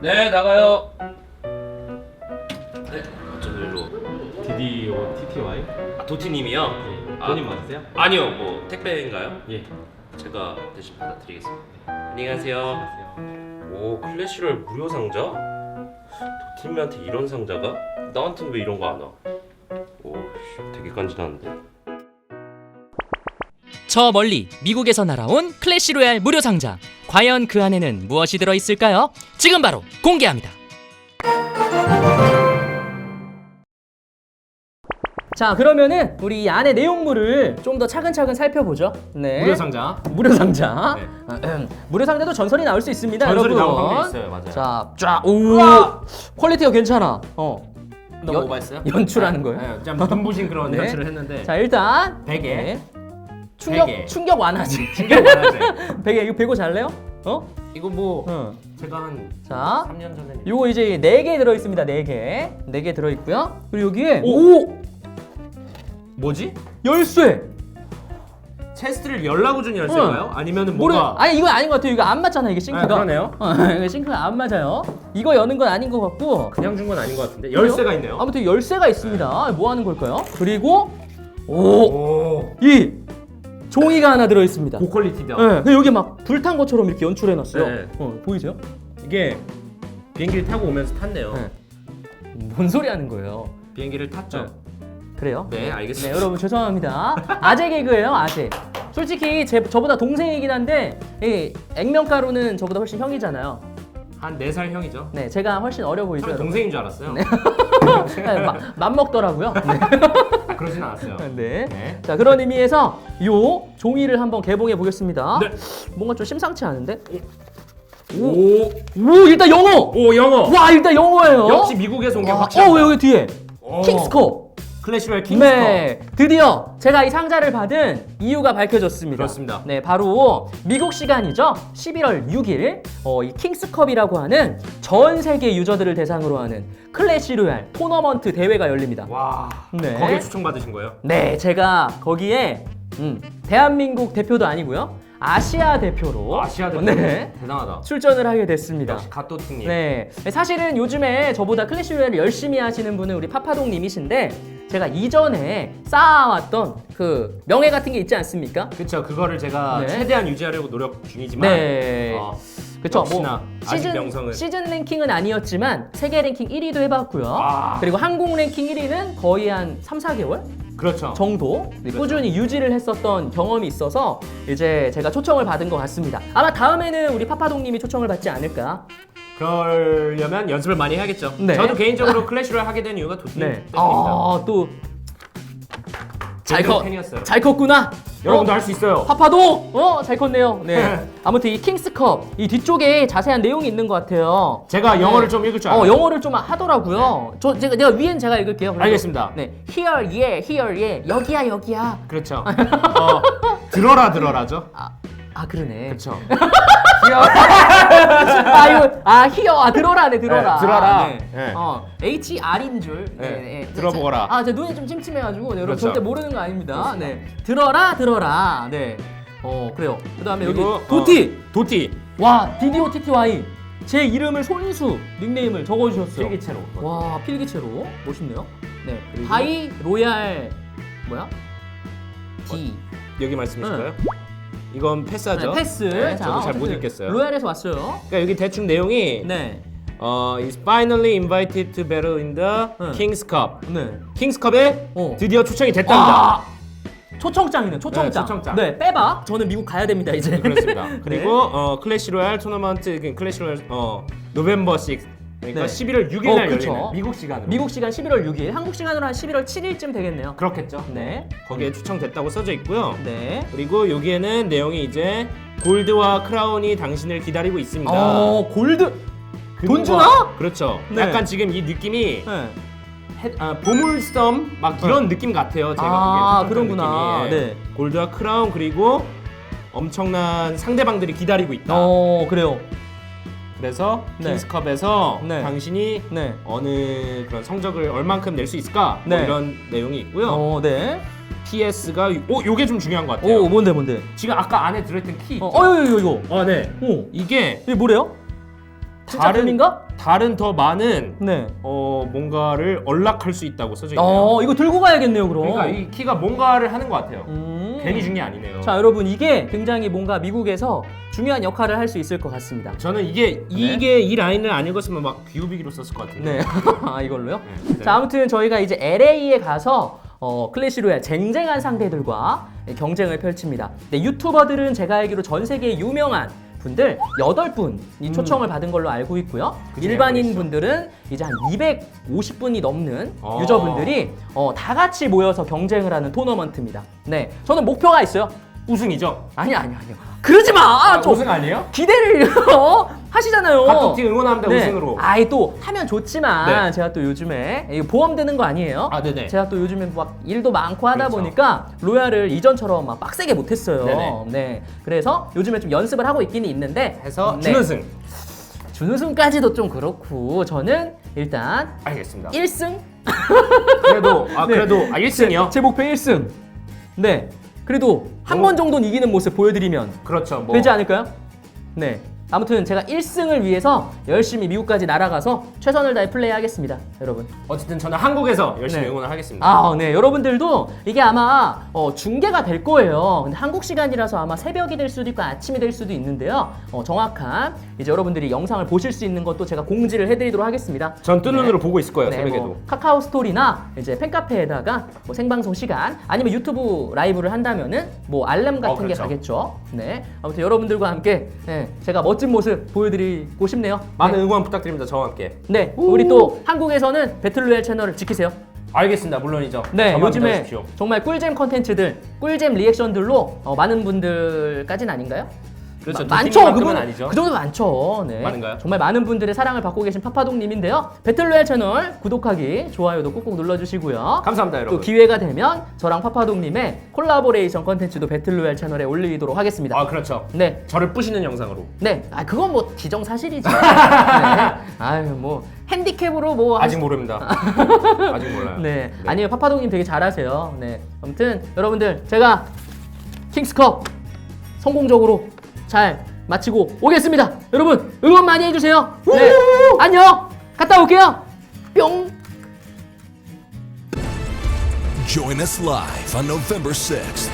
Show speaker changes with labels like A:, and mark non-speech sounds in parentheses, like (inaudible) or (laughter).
A: 네 나가요. 네 어쩌고 일로.
B: DDO TTY?
A: 아 도티님이요?
B: 예.
A: 아.
B: 본인 맞으세요?
A: 아니요 뭐 택배인가요?
B: 예.
A: 제가 대신 받아드리겠습니다. 안녕하세요.
B: 안녕하세요.
A: 오 클래시럴 무료 상자? 도티님한테 이런 상자가? 나한테는 왜 이런 거 안 와? 오 씨, 되게 간지나는데.
C: 저 멀리 미국에서 날아온 클래시 로얄 무료 상자. 과연 그 안에는 무엇이 들어 있을까요? 지금 바로 공개합니다. 자, 그러면은 우리 이 안의 내용물을 좀 더 차근차근 살펴보죠. 네.
B: 무료 상자.
C: 무료 상자.
B: 네.
C: 아, 음. 무료 상자도 전설이 나올 수 있습니다,
B: 전설이
C: 여러분.
B: 나올 확률이 있어요, 맞아요.
C: 자, 쫙. 오. 퀄리티가 괜찮아. 어.
B: 너무
C: 연-
B: 오버했어요?
C: 연출하는 거예요?
B: 네, 좀 눈부신 그런 (laughs)
C: 네.
B: 연출을 했는데.
C: 자, 일단
B: 베개.
C: 네. 충격
B: 베개.
C: 충격 완화지.
B: 신경 많아지.
C: 베개 이거 베고 잘래요? 어?
B: 이거 뭐
C: 응.
B: 제가 한
C: 자,
B: 3년 전에
C: 요거 이제 네 개 들어 있습니다. 네 개. 네 개 들어 있고요. 그리고 여기에 오,
B: 뭐지?
C: 열쇠.
B: 체스트를 열라고 준 열쇠인가요? 아니면은
C: 모르. 아니 이거 아닌 것 같아요. 이거 안 맞잖아 이게 싱크가.
B: 아, 그러네요.
C: 어, (laughs) 이거 싱크가 안 맞아요. 이거 여는 건 아닌 것 같고.
B: 그냥 준 건 아닌 것 같은데 열쇠가 있네요.
C: 아무튼 열쇠가 있습니다. 뭐 하는 걸까요? 그리고 오,
B: 오.
C: 이 종이가 하나 들어 있습니다.
B: 고퀄리티다.
C: 네, 그 여기 막 불탄 것처럼 이렇게 연출해 놨어요.
B: 네.
C: 어, 보이세요?
B: 이게 비행기를 타고 오면서 탔네요.
C: 네. 뭔 소리 하는 거예요?
B: 비행기를 탔죠.
C: 그래요?
B: 네,
C: 네,
B: 알겠습니다.
C: 여러분 죄송합니다. 아재 개그예요, 아재. 솔직히 제, 저보다 동생이긴 한데 이 액면가루는 저보다 훨씬 형이잖아요.
B: 한 4살 형이죠.
C: 네, 제가 훨씬 어려 보이죠.
B: 저는
C: 여러분?
B: 동생인 줄 알았어요.
C: 네, (laughs) 마- 맘먹더라고요. 네.
B: 아, (laughs) 그러진 않았어요.
C: 네.
B: 네.
C: 자 그런 의미에서 요 종이를 한번 개봉해 보겠습니다.
B: 네.
C: 뭔가 좀 심상치 않은데?
B: 오.
C: 오 일단 영어.
B: 오, 영어.
C: 와 일단 영어예요.
B: 역시 미국에서 온게
C: 아,
B: 확실하다.
C: 어 여기 뒤에
B: 오.
C: 킹스코.
B: 클래시로얄 킹스컵.
C: 네, 드디어 제가 이 상자를 받은 이유가 밝혀졌습니다.
B: 그렇습니다.
C: 네, 바로 미국 시간이죠. 11월 6일, 어, 이 킹스컵이라고 하는 전 세계 유저들을 대상으로 하는 클래시 로얄 토너먼트 대회가 열립니다.
B: 와.
C: 네.
B: 거기에 추천받으신 거예요?
C: 네, 제가 거기에 음, 대한민국 대표도 아니고요. 아시아 대표로
B: 아시아 대표.
C: 네,
B: 대단하다.
C: 출전을 하게 됐습니다.
B: 역시 갓도팅님.
C: 네, 사실은 요즘에 저보다 클래시 로얄을 열심히 하시는 분은 우리 파파동님이신데 제가 이전에 쌓아왔던 그 명예 같은 게 있지 않습니까?
B: 그렇죠. 그거를 제가
C: 네.
B: 최대한 유지하려고 노력 중이지만
C: 네.
B: 어,
C: 그쵸
B: 역시나 아직
C: 시즌
B: 명성은
C: 시즌 랭킹은 아니었지만 세계 랭킹 1위도 해봤고요.
B: 아.
C: 그리고 한국 랭킹 1위는 거의 한 3, 4개월
B: 그렇죠.
C: 정도 네,
B: 그렇죠.
C: 꾸준히 유지를 했었던 경험이 있어서 이제 제가 초청을 받은 것 같습니다. 아마 다음에는 우리 파파동님이 초청을 받지 않을까.
B: 그러려면 연습을 많이 해야겠죠.
C: 네.
B: 저도 개인적으로 클래시를 하게 된 이유가 도팅
C: 네.
B: 때문입니다.
C: 아, 또. 잘 컸,
B: 팬이었어요.
C: 잘 컸구나.
B: 여러분도
C: 어,
B: 할수 있어요.
C: 파파도, 어, 잘 컸네요. 네. 아무튼 이 킹스컵 이 뒤쪽에 자세한 내용이 있는 것 같아요.
B: 제가 영어를
C: 네.
B: 좀 읽을 줄 알아요.
C: 어, 영어를 좀 하더라고요. 저 제가 내가 위엔 제가 읽을게요. 그리고.
B: 알겠습니다.
C: 네, here, yeah, here, yeah, 여기야, 여기야.
B: 그렇죠. (laughs) 어, 들어라 들어라죠.
C: 아, 아 그러네.
B: 그렇죠. (laughs)
C: 아 이거 아 here, 아 들어라네, 들어라.
B: 네, 들어라.
C: 네.
B: 네.
C: 어, H R인 줄.
B: 네, 들어보거라.
C: 아, 제 눈이 좀 침침해가지고 네, 여러분
B: 그렇죠.
C: 절대 모르는 거 아닙니다. 네, 들어라, 들어라. 네. 어 그래요. 그다음에 여기
B: 그리고,
C: 도티.
B: 어, 도티.
C: 와 DDO TTY 제 이름을 손수 닉네임을 적어주셨어요.
B: 필기체로.
C: 와 필기체로 멋있네요. 네. 바이 로얄 뭐야? D.
B: 여기 말씀이실까요? 이건 패스하죠.
C: 네, 패스.
B: 네,
C: 자,
B: 저도 잘 못
C: 어쨌든
B: 읽겠어요.
C: 로얄에서 왔어요.
B: 그러니까 여기 대충 내용이
C: 네.
B: 어, is finally invited to battle in the
C: 네.
B: King's Cup.
C: 네.
B: 킹스 컵에
C: 어.
B: 드디어 초청이 됐답니다.
C: 아! 초청장이네. 초청장.
B: 네, 초청장.
C: 네, 빼봐. 저는 미국 가야 됩니다 이제.
B: 네, 그렇습니다. (laughs)
C: 네.
B: 그리고 어, 클래시 로얄 토너먼트 그 클래시 로얄 어, 노벰버 6 그러니까
C: 네.
B: 11월 6일
C: 어,
B: 날
C: 그쵸.
B: 열리는 미국 시간으로.
C: 미국 시간 11월 6일, 한국 시간으로 한 11월 7일쯤 되겠네요.
B: 그렇겠죠.
C: 네.
B: 거기에 초청됐다고 써져 있고요.
C: 네.
B: 그리고 여기에는 내용이 이제 골드와 크라운이 당신을 기다리고 있습니다.
C: 어, 골드. 돈 주나?
B: 그렇죠.
C: 네.
B: 약간 지금 이 느낌이
C: 네.
B: 해- 아, 보물섬 막 이런 느낌 같아요. 제가
C: 아,
B: 보기엔
C: 그런구나.
B: 느낌이. 예.
C: 네.
B: 골드와 크라운 그리고 엄청난 상대방들이 기다리고 있다.
C: 어, 그래요.
B: 그래서
C: 네.
B: 킹스컵에서
C: 네.
B: 당신이
C: 네.
B: 어느 그런 성적을 얼만큼 낼 수 있을까
C: 네.
B: 뭐 이런 내용이 있고요.
C: 어, 네.
B: PS가 오 요게 좀 중요한 것 같아요.
C: 오, 뭔데, 뭔데?
B: 지금 아까 안에 들어있던 키.
C: 어,
B: 있죠?
C: 어, 이거, 이거, 이거.
B: 어, 네.
C: 오,
B: 이게
C: 이게 뭐래요? 진짜
B: 다른
C: 금인가?
B: 다른 더 많은
C: 네.
B: 어 뭔가를 언락할 수 있다고 써져 있네요.
C: 어, 이거 들고 가야겠네요, 그럼.
B: 그러니까 이 키가 뭔가를 하는 것 같아요.
C: 음.
B: 괜히 준 게 아니네요.
C: 자, 여러분 이게 굉장히 뭔가 미국에서 중요한 역할을 할 수 있을 것 같습니다.
B: 저는 이게 이게 이 라인을 안 읽었으면 막 귀요비기로 썼을 것 같은데.
C: 네. (laughs) 아, 이걸로요?
B: 네.
C: 자, 아무튼 저희가 이제 LA에 가서 어, 클래시 로얄 쟁쟁한 상대들과 경쟁을 펼칩니다. 네, 유튜버들은 제가 알기로 전 세계에 유명한 분들 8분이 초청을 받은 걸로 알고 있고요.
B: 음. 그치,
C: 일반인
B: 알고.
C: 분들은 이제 한 250분이 넘는
B: 어.
C: 유저분들이 어, 다 같이 모여서 경쟁을 하는 토너먼트입니다. 네. 저는 목표가 있어요.
B: 우승이죠.
C: 아니 아니 아니요. 그러지 마.
B: 아,
C: 좀
B: 우승 아니에요?
C: 기대를 (laughs) 어, 하시잖아요.
B: 각각 팀 응원합니다 우승으로.
C: 아이 또 하면 좋지만
B: 네.
C: 제가 또 요즘에 이거 보험 드는 거 아니에요?
B: 아 네네.
C: 제가 또 요즘에 막 일도 많고 하다
B: 그렇죠.
C: 보니까 로얄을 이전처럼 막 빡세게 못 했어요.
B: 네네.
C: 네. 그래서 요즘에 좀 연습을 하고 있기는 있는데
B: 해서
C: 네.
B: 준우승.
C: 준우승까지도 좀 그렇고 저는 일단
B: 알겠습니다.
C: 1승
B: 그래도 아 (laughs)
C: 네.
B: 그래도 아 1승이요?
C: 제 목표 1승. 네. 그래도 한
B: 오.
C: 번 정도는 이기는 모습 보여드리면
B: 그렇죠. 뭐
C: 되지 않을까요? 네. 아무튼 제가 1승을 위해서 열심히 미국까지 날아가서 최선을 다해 플레이하겠습니다, 여러분.
B: 어쨌든 저는 한국에서 열심히
C: 네.
B: 응원을 하겠습니다.
C: 아, 네. 여러분들도 이게 아마 어, 중계가 될 거예요. 근데 한국 시간이라서 아마 새벽이 될 수도 있고 아침이 될 수도 있는데요. 어, 정확한 이제 여러분들이 영상을 보실 수 있는 것도 제가 공지를 해드리도록 하겠습니다.
B: 전 뜬 눈으로 보고 있을 거예요.
C: 네,
B: 새벽에도.
C: 뭐 카카오 스토리나 이제 팬카페에다가 뭐 생방송 시간 아니면 유튜브 라이브를 한다면은 뭐 알람 같은
B: 어, 그렇죠.
C: 게 가겠죠. 네. 아무튼 여러분들과 함께 네, 제가 멋진 모습 보여드리고 싶네요.
B: 많은
C: 네.
B: 응원 부탁드립니다. 저와 함께.
C: 네. 우리 또 한국에서는 배틀로얄 채널을 지키세요.
B: 알겠습니다. 물론이죠.
C: 네,
B: 저만
C: 요즘에
B: 믿어주십시오.
C: 정말 꿀잼 컨텐츠들, 꿀잼 리액션들로 어, 많은 분들까지는 아닌가요?
B: 그렇죠.
C: 마- 많죠.
B: 도티님만큼은
C: 그분
B: 아니죠.
C: 그 정도 많죠. 네.
B: 많은가요?
C: 정말 많은 분들의 사랑을 받고 계신 파파동님인데요. 배틀로얄 채널 구독하기, 좋아요도 꾹꾹 눌러주시고요.
B: 감사합니다,
C: 또
B: 여러분.
C: 기회가 되면 저랑 파파동님의 콜라보레이션 컨텐츠도 배틀로얄 채널에 올리도록 하겠습니다.
B: 아 그렇죠.
C: 네,
B: 저를 뿌시는 영상으로.
C: 네, 아 그건 뭐 기정사실이죠. (laughs) 네. 아유 뭐 핸디캡으로 뭐
B: 아직 모릅니다. (laughs) 아직 몰라요.
C: 네. 아니요 파파동님 되게 잘하세요. 네. 아무튼 여러분들 제가 킹스컵 성공적으로 잘 마치고 오겠습니다. 여러분 응원 많이 해주세요. 네. 안녕. 갔다 올게요. 뿅.
D: Join us live on November 6th